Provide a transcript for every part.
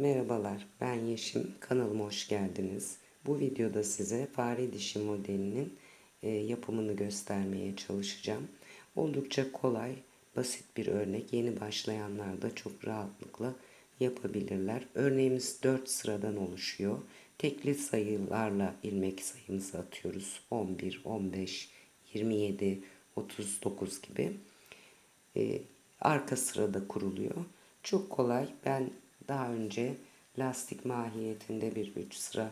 Merhabalar, ben Yeşim. Kanalıma hoş geldiniz. Bu videoda size fare dişi modelinin e, yapımını göstermeye çalışacağım. Oldukça kolay, basit bir örnek. Yeni başlayanlar da çok rahatlıkla yapabilirler. Örneğimiz 4 sıradan oluşuyor. Tekli sayılarla ilmek sayımızı atıyoruz. 11, 15, 27, 39 gibi. E, arka sırada kuruluyor. Çok kolay. Ben daha önce lastik mahiyetinde bir üç sıra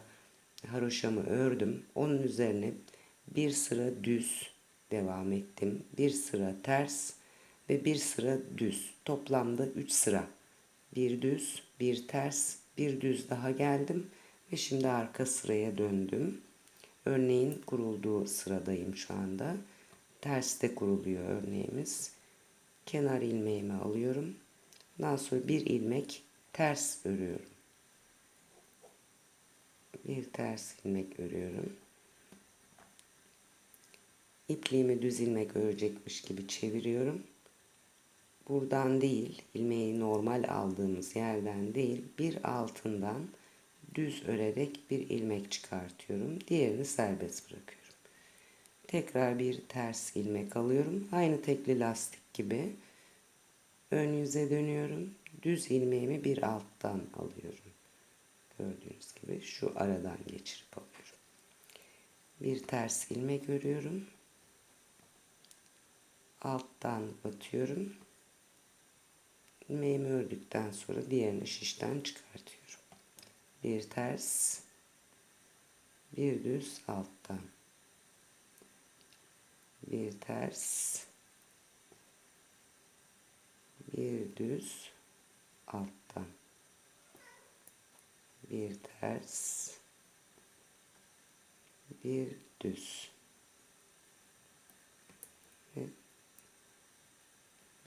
haroşamı ördüm. Onun üzerine bir sıra düz devam ettim. Bir sıra ters ve bir sıra düz. Toplamda üç sıra. Bir düz, bir ters, bir düz daha geldim ve şimdi arka sıraya döndüm. Örneğin kurulduğu sıradayım şu anda. Terste kuruluyor örneğimiz. Kenar ilmeğimi alıyorum. Daha sonra bir ilmek ters örüyorum. Bir ters ilmek örüyorum. İpliğimi düz ilmek örecekmiş gibi çeviriyorum. Buradan değil, ilmeği normal aldığımız yerden değil, bir altından düz örerek bir ilmek çıkartıyorum. Diğerini serbest bırakıyorum. Tekrar bir ters ilmek alıyorum. Aynı tekli lastik gibi ön yüze dönüyorum düz ilmeğimi bir alttan alıyorum. Gördüğünüz gibi şu aradan geçirip alıyorum. Bir ters ilmek örüyorum. Alttan batıyorum. İlmeğimi ördükten sonra diğerini şişten çıkartıyorum. Bir ters, bir düz alttan. Bir ters, bir düz alttan. Bir ters bir düz. Ve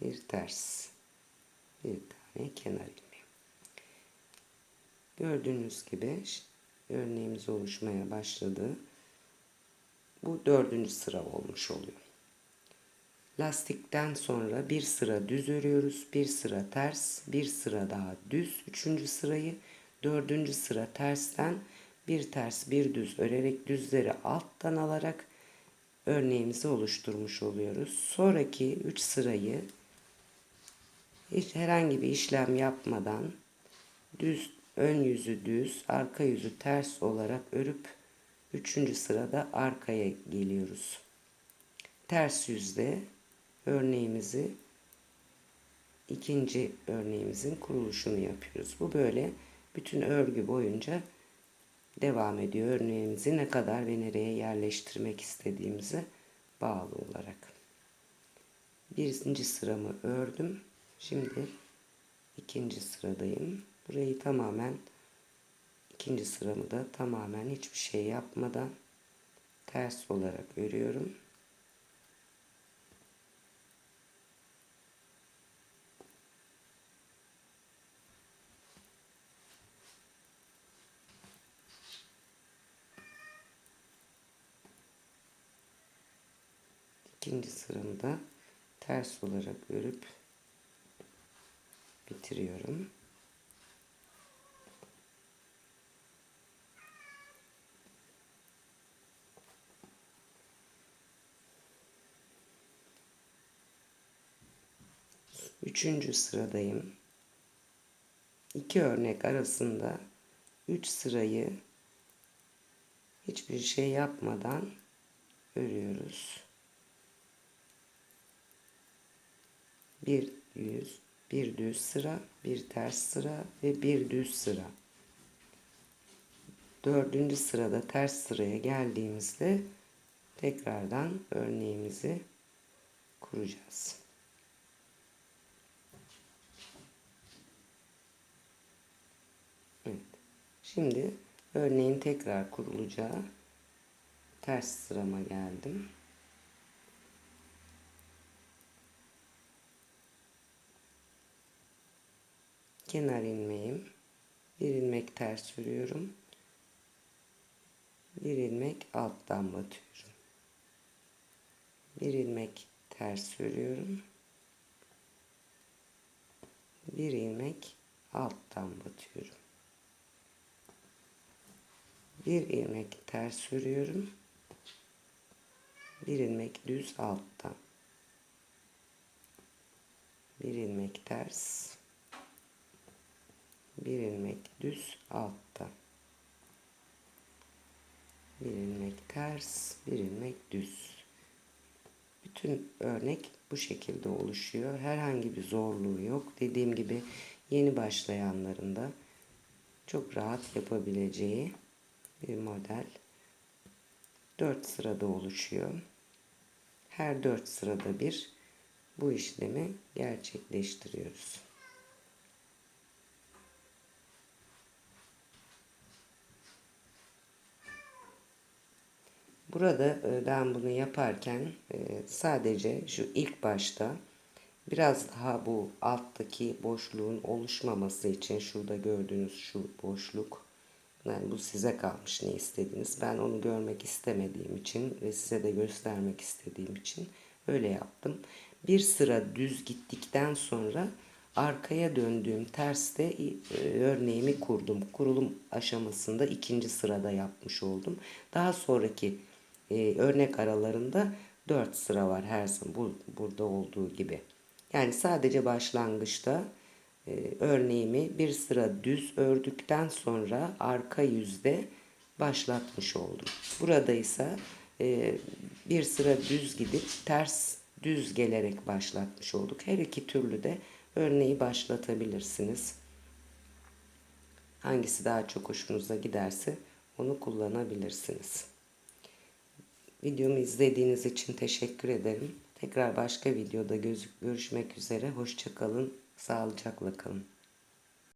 bir ters bir tane kenar ilmeği. Gördüğünüz gibi örneğimiz oluşmaya başladı. Bu dördüncü sıra olmuş oluyor Lastikten sonra bir sıra düz örüyoruz. Bir sıra ters, bir sıra daha düz. Üçüncü sırayı dördüncü sıra tersten bir ters bir düz örerek düzleri alttan alarak örneğimizi oluşturmuş oluyoruz. Sonraki üç sırayı hiç herhangi bir işlem yapmadan düz ön yüzü düz, arka yüzü ters olarak örüp üçüncü sırada arkaya geliyoruz. Ters yüzde örneğimizi ikinci örneğimizin kuruluşunu yapıyoruz. Bu böyle bütün örgü boyunca devam ediyor. Örneğimizi ne kadar ve nereye yerleştirmek istediğimize bağlı olarak. Birinci sıramı ördüm. Şimdi ikinci sıradayım. Burayı tamamen ikinci sıramı da tamamen hiçbir şey yapmadan ters olarak örüyorum. İkinci sıramı da ters olarak örüp bitiriyorum. Üçüncü sıradayım. İki örnek arasında üç sırayı hiçbir şey yapmadan örüyoruz. Bir yüz, bir düz sıra, bir ters sıra ve bir düz sıra. Dördüncü sırada ters sıraya geldiğimizde tekrardan örneğimizi kuracağız. Evet. Şimdi örneğin tekrar kurulacağı ters sırama geldim. Kenar ilmeğim bir ilmek ters örüyorum bir ilmek alttan batıyorum bir ilmek ters örüyorum bir ilmek alttan batıyorum Bir ilmek ters örüyorum. Bir ilmek düz alttan. Bir ilmek ters. Bir ilmek düz altta. Bir ilmek ters, bir ilmek düz. Bütün örnek bu şekilde oluşuyor. Herhangi bir zorluğu yok. Dediğim gibi yeni başlayanların da çok rahat yapabileceği bir model. 4 sırada oluşuyor. Her 4 sırada bir bu işlemi gerçekleştiriyoruz. Burada e, ben bunu yaparken e, sadece şu ilk başta biraz daha bu alttaki boşluğun oluşmaması için şurada gördüğünüz şu boşluk yani bu size kalmış ne istediğiniz. Ben onu görmek istemediğim için ve size de göstermek istediğim için öyle yaptım. Bir sıra düz gittikten sonra arkaya döndüğüm terste e, örneğimi kurdum. Kurulum aşamasında ikinci sırada yapmış oldum. Daha sonraki e, örnek aralarında 4 sıra var her bu, burada olduğu gibi. Yani sadece başlangıçta e, örneğimi bir sıra düz ördükten sonra arka yüzde başlatmış oldum. Burada ise e, bir sıra düz gidip ters düz gelerek başlatmış olduk. Her iki türlü de örneği başlatabilirsiniz. Hangisi daha çok hoşunuza giderse onu kullanabilirsiniz. Videomu izlediğiniz için teşekkür ederim. Tekrar başka videoda görüşmek üzere. Hoşçakalın. Sağlıcakla kalın.